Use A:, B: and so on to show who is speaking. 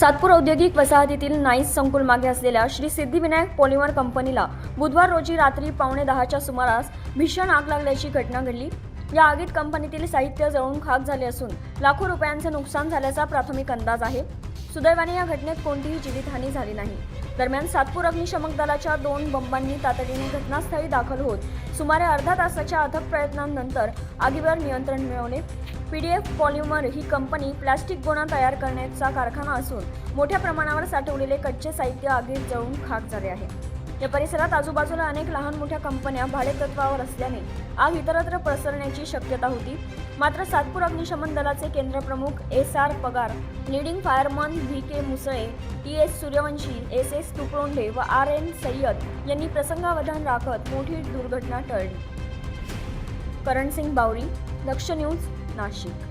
A: सातपूर औद्योगिक वसाहतीतील नाईस संकुल मागे असलेल्या श्री सिद्धिविनायक पॉलिमर कंपनीला बुधवार रोजी रात्री पावणे दहाच्या सुमारास भीषण आग लागल्याची घटना घडली. या आगीत कंपनीतील साहित्य जळून खाक झाले असून लाखो रुपयांचे नुकसान झाल्याचा प्राथमिक अंदाज आहे. सुदैवाने या घटनेत कोणतीही जीवितहानी झाली नाही. दरम्यान सातपूर अग्निशमक दलाच्या दोन बंबांनी तातडीने घटनास्थळी दाखल होत सुमारे अर्धा तासाच्या अथक प्रयत्नांनंतर आगीवर नियंत्रण मिळवले पी डी एफ पॉल्युमर ही कंपनी प्लास्टिक गोणा तयार करण्याचा कारखाना असून मोठ्या प्रमाणावर साठवलेले कच्चे साहित्य आगीत जळून खाक झाले आहे. या परिसरात आजूबाजूला अनेक लहान मोठ्या कंपन्या भाडेतत्वावर असल्याने आग इतरत्र पसरण्याची शक्यता होती. मात्र सातपूर अग्निशमन दलाचे केंद्र प्रमुख S R Pagar leading fireman V K Musale T S Suryavanshi S S Tuparonde व आर एन सय्यद यांनी प्रसंगावधान राखत मोठी दुर्घटना टळली. करणसिंग बावरी लक्ष न्यूज नाशिक